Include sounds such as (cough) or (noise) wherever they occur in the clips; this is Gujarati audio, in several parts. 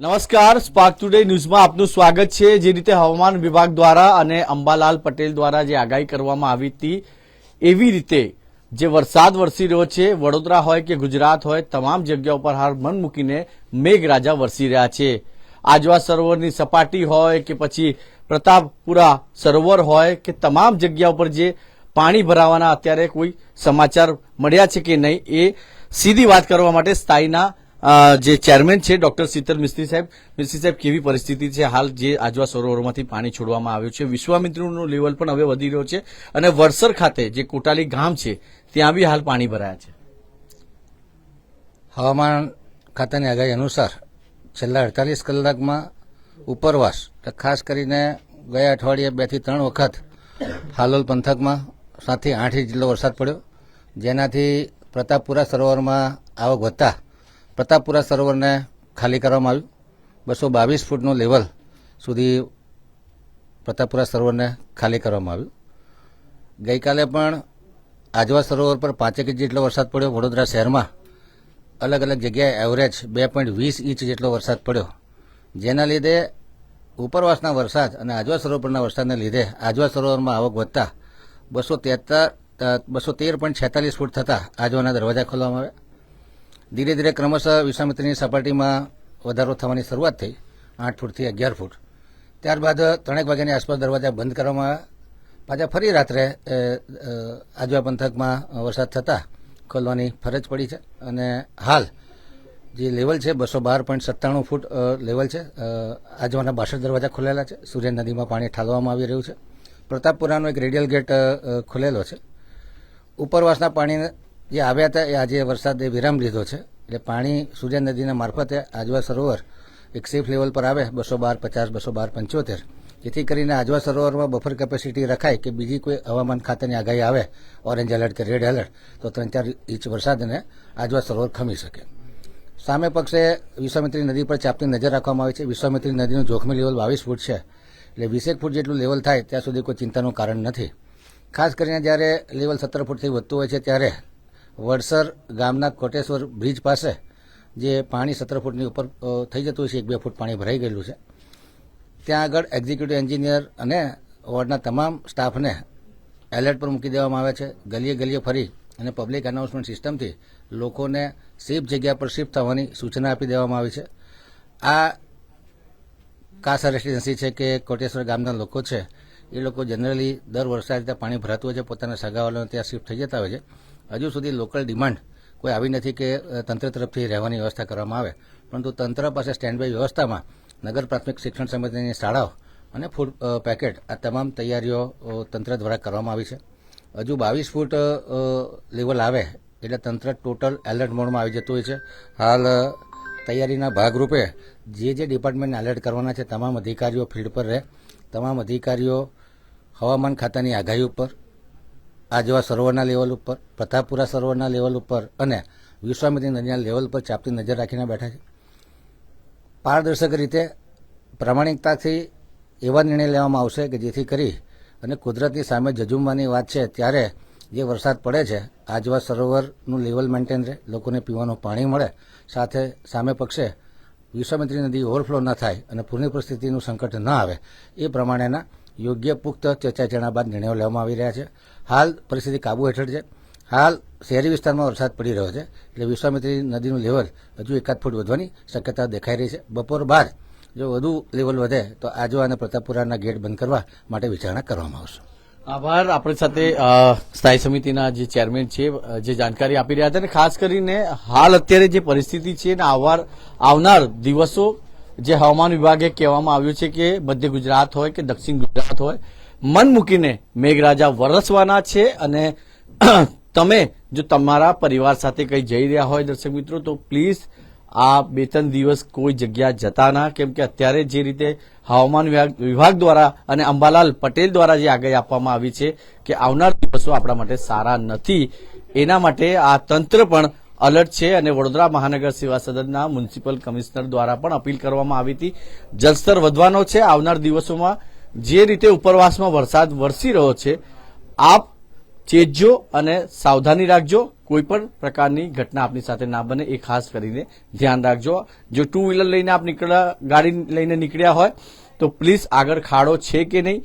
નમસ્કાર સ્પાર્ક ટુડે ન્યૂઝમાં આપનું સ્વાગત છે. જે રીતે હવામાન વિભાગ દ્વારા અને અંબાલાલ પટેલ દ્વારા જે આગાહી કરવામાં આવી હતી, એવી રીતે જે વરસાદ વરસી રહ્યો છે, વડોદરા હોય કે ગુજરાત હોય, તમામ જગ્યા ઉપર હાર મન મૂકીને મેઘરાજા વરસી રહ્યા છે. આજવા સરોવરની સપાટી હોય કે પછી પ્રતાપપુરા સરોવર હોય કે તમામ જગ્યા ઉપર જે પાણી ભરાવાના અત્યારે કોઈ સમાચાર મળ્યા છે કે નહીં, એ સીધી વાત કરવા માટે સ્થાયીના જે ચેરમેન છે ડોક્ટર શીતલ મિસ્ત્રી સાહેબ મિસ્ત્રી સાહેબ, કેવી પરિસ્થિતિ છે? હાલ જે આજવા સરોવરોમાંથી પાણી છોડવામાં આવ્યું છે, વિશ્વામિત્રનું લેવલ પણ હવે વધી રહ્યો છે અને વરસર ખાતે જે કોટાલી ગામ છે, ત્યાં બી હાલ પાણી ભરાયા છે. હવામાન ખાતાની આગાહી અનુસાર છેલ્લા અડતાલીસ કલાકમાં ઉપરવાસ ખાસ કરીને ગયા અઠવાડિયે બેથી ત્રણ વખત હાલોલ પંથકમાં સાતથી આઠ ઇંચ જેટલો વરસાદ પડ્યો. જેનાથી પ્રતાપપુરા સરોવરમાં આવક વધતા પ્રતાપપુરા સરોવરને ખાલી કરવામાં આવ્યું. બસો બાવીસ ફૂટનું લેવલ સુધી પ્રતાપપુરા સરોવરને ખાલી કરવામાં આવ્યું. ગઈકાલે પણ આજવા સરોવર પર પાંચેક ઇંચ જેટલો વરસાદ પડ્યો. વડોદરા શહેરમાં અલગ અલગ જગ્યાએ એવરેજ બે પોઈન્ટ વીસ ઇંચ જેટલો વરસાદ પડ્યો. જેના લીધે ઉપરવાસના વરસાદ અને આજવા સરોવર પરના વરસાદને લીધે આજવા સરોવરમાં આવક વધતા બસો તેતર બસો તેર પોઈન્ટ છેતાલીસ ફૂટ થતાં આજવાના દરવાજા ખોલવામાં આવ્યા. ધીરે ધીરે ક્રમશઃ વિશ્વામિત્રીની સપાટીમાં વધારો થવાની શરૂઆત થઈ, આઠ ફૂટથી અગિયાર ફૂટ. ત્યારબાદ ત્રણેક વાગ્યાની આસપાસ દરવાજા બંધ કરવામાં આવ્યા. પાછા ફરી રાત્રે આજવા પંથકમાં વરસાદ થતાં ખોલવાની ફરજ પડી છે અને હાલ જે લેવલ છે, બસો બાર પોઈન્ટ સત્તાણું ફૂટ લેવલ છે આજવાના બાસઠ દરવાજા ખોલેલા છે. સૂર્ય નદીમાં પાણી ઠાલવામાં આવી રહ્યું છે. પ્રતાપપુરાનો એક રેડિયલ ગેટ ખુલેલો છે. ઉપરવાસના પાણી જે આવ્યા હતા, એ આજે વરસાદે વિરામ લીધો છે. એટલે પાણી સૂર્ય નદીના મારફતે આજવા સરોવર એક સેફ લેવલ પર આવે, બસો બાર પચાસ, બસો બાર પંચોતેર. જેથી કરીને આજવા સરોવરમાં બફર કેપેસિટી રખાય કે બીજી કોઈ હવામાન ખાતાની આગાહી આવે ઓરેન્જ એલર્ટ કે રેડ એલર્ટ તો ત્રણ ચાર ઇંચ વરસાદને આજવા સરોવર ખમી શકે. સામે પક્ષે વિશ્વામિત્રી નદી પર ચાપતી નજર રાખવામાં આવી છે. વિશ્વામિત્રી નદીનું જોખમી લેવલ બાવીસ ફૂટ છે. એટલે વીસેક ફૂટ જેટલું લેવલ થાય, ત્યાં સુધી કોઈ ચિંતાનું કારણ નથી. ખાસ કરીને જ્યારે લેવલ સત્તર ફૂટથી વધતું હોય છે, ત્યારે વડસર ગામના કોટેશ્વર બ્રિજ પાસે જે પાણી સત્તર ફૂટની ઉપર થઈ જતું છે, એક બે ફૂટ પાણી ભરાઈ ગયેલું છે. ત્યાં આગળ એક્ઝિક્યુટિવ એન્જિનિયર અને વોર્ડના તમામ સ્ટાફને એલર્ટ પર મૂકી દેવામાં આવે છે. ગલીએ ગલીએ ફરી અને પબ્લિક અનાઉન્સમેન્ટ સિસ્ટમથી લોકોને સેફ જગ્યા પર શિફ્ટ થવાની સૂચના આપી દેવામાં આવી છે. આ કાસા રેસિડેન્સી છે કે કોટેશ્વર ગામના લોકો છે, એ લોકો જનરલી દર વર્ષે આ રીતે પાણી ભરાતું હોય છે, પોતાના સગાવાલાને ત્યાં શિફ્ટ થઈ જતા હોય છે. હજુ સુધી લોકલ ડિમાન્ડ કોઈ આવી નથી કે તંત્ર તરફથી રહેવાની વ્યવસ્થા કરવામાં આવે. પરંતુ તંત્ર પાસે સ્ટેન્ડ બાય વ્યવસ્થામાં નગર પ્રાથમિક શિક્ષણ સમિતિની શાળાઓ અને ફૂડ પેકેટ આ તમામ તૈયારીઓ તંત્ર દ્વારા કરવામાં આવી છે. હજુ બાવીસ ફૂટ લેવલ આવે એટલે તંત્ર ટોટલ એલર્ટ મોડમાં આવી જતું હોય છે. હાલ તૈયારીના ભાગરૂપે જે જે ડિપાર્ટમેન્ટને એલર્ટ કરવાના છે, તમામ અધિકારીઓ ફિલ્ડ પર રહે. તમામ અધિકારીઓ હવામાન ખાતાની આગાહી ઉપર આજવા સરોવરના લેવલ ઉપર, પ્રતાપપુરા સરોવરના લેવલ ઉપર અને વિશ્વામિત્રી નદીના લેવલ પર ચાપતી નજર રાખીને બેઠા છે. પારદર્શક રીતે પ્રામાણિકતાથી એવા નિર્ણય લેવામાં આવશે કે જેથી કરી અને કુદરતની સામે જજુમવાની વાત છે ત્યારે જે વરસાદ પડે છે, આ જેવા સરોવરનું લેવલ મેન્ટેન રહે, લોકોને પીવાનું પાણી મળે, સાથે સામે પક્ષે વિશ્વામિત્રી નદી ઓવરફ્લો ન થાય અને પૂરની પરિસ્થિતિનું સંકટ ન આવે, એ પ્રમાણેના યોગ્ય પુખ્ત ચર્ચા જણા બાદ નિર્ણયો લેવામાં આવી રહ્યા છે. હાલ પરિસ્થિતિ કાબુ હેઠળ છે. હાલ શહેરી વિસ્તારમાં વરસાદ પડી રહ્યો છે. એટલે વિશ્વામિત્રી નદીનું લેવલ હજુ એકાદ ફૂટ વધવાની શક્યતા દેખાઈ રહી છે. બપોર બાદ જો વધુ લેવલ વધે તો આજુ અને પ્રતાપપુરાના ગેટ બંધ કરવા માટે વિચારણા કરવામાં આવશે. આભાર. આપણી સાથે સ્થાયી સમિતિના જે ચેરમેન છે જે જાણકારી આપી રહ્યા હતા અને ખાસ કરીને હાલ અત્યારે જે પરિસ્થિતિ છે ને આવનાર દિવસો જે હવામાન વિભાગે કહેવામાં આવ્યું છે કે મધ્ય ગુજરાત હોય કે દક્ષિણ ગુજરાત હોય, મન મૂકીને મેઘરાજા વરસવાના છે અને (clears throat) તમે જો તમારા પરિવાર સાથે કંઈ જઈ રહ્યા હોય દર્શક મિત્રો, તો પ્લીઝ આ બે ત્રણ દિવસ કોઈ જગ્યા જતા ના, કેમ કે અત્યારે જે રીતે હવામાન વિભાગ દ્વારા અને અંબાલાલ પટેલ દ્વારા જે આગાહી આપવામાં આવી છે કે આવનાર દિવસો આપણા માટે સારા નથી. એના માટે આ તંત્ર પણ અલર્ટ છે અને વડોદરા મહાનગર સેવા સદનના મ્યુનિસિપલ કમિશનર દ્વારા પણ અપીલ કરવામાં આવી હતી. જલસ્તર વધવાનો છે. આવનાર દિવસોમાં જે રીતે ઉપરવાસમાં વરસાદ વરસી રહ્યો છે, આપ ચેતજો અને સાવધાની રાખજો. કોઈ પણ પ્રકારની ઘટના આપની સાથે ના બને એ ખાસ કરીને ધ્યાન રાખજો. જો ટુ વ્હીલર લઈને આપ નીકળ્યા, ગાડી લઈને નીકળ્યા હોય, તો પ્લીઝ આગળ ખાડો છે કે નહીં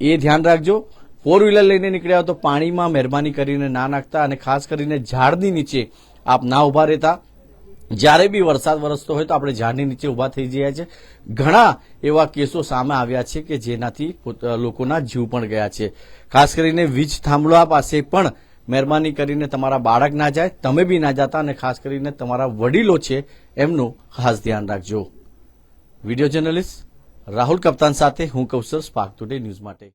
એ ધ્યાન રાખજો. ફોર વ્હીલર લઈને નીકળ્યા તો પાણીમાં મહેરબાની કરીને ના નાખતા અને ખાસ કરીને ઝાડની નીચે આપ ના ઊભા રહેતા. જ્યારે બી વરસાદ વરસતો હોય તો આપણે ઝાડની નીચે ઊભા થઈ જઈએ છે ઘણા એવા કેસો સામે આવ્યા છે કે જેનાથી લોકોના જીવ પણ ગયા છે. ખાસ કરીને વીજ થાંભલા પાસે પણ મહેરબાની કરીને તમારા બાળક ના જાય, તમે બી ના જતા અને ખાસ કરીને તમારા વડીલો છે એમનું ખાસ ધ્યાન રાખજો. વીડિયો જર્નલિસ્ટ રાહુલ કપ્તાન સાથે હું કૌશલ સ્પાર્ક ટુડે ન્યૂઝ માટે.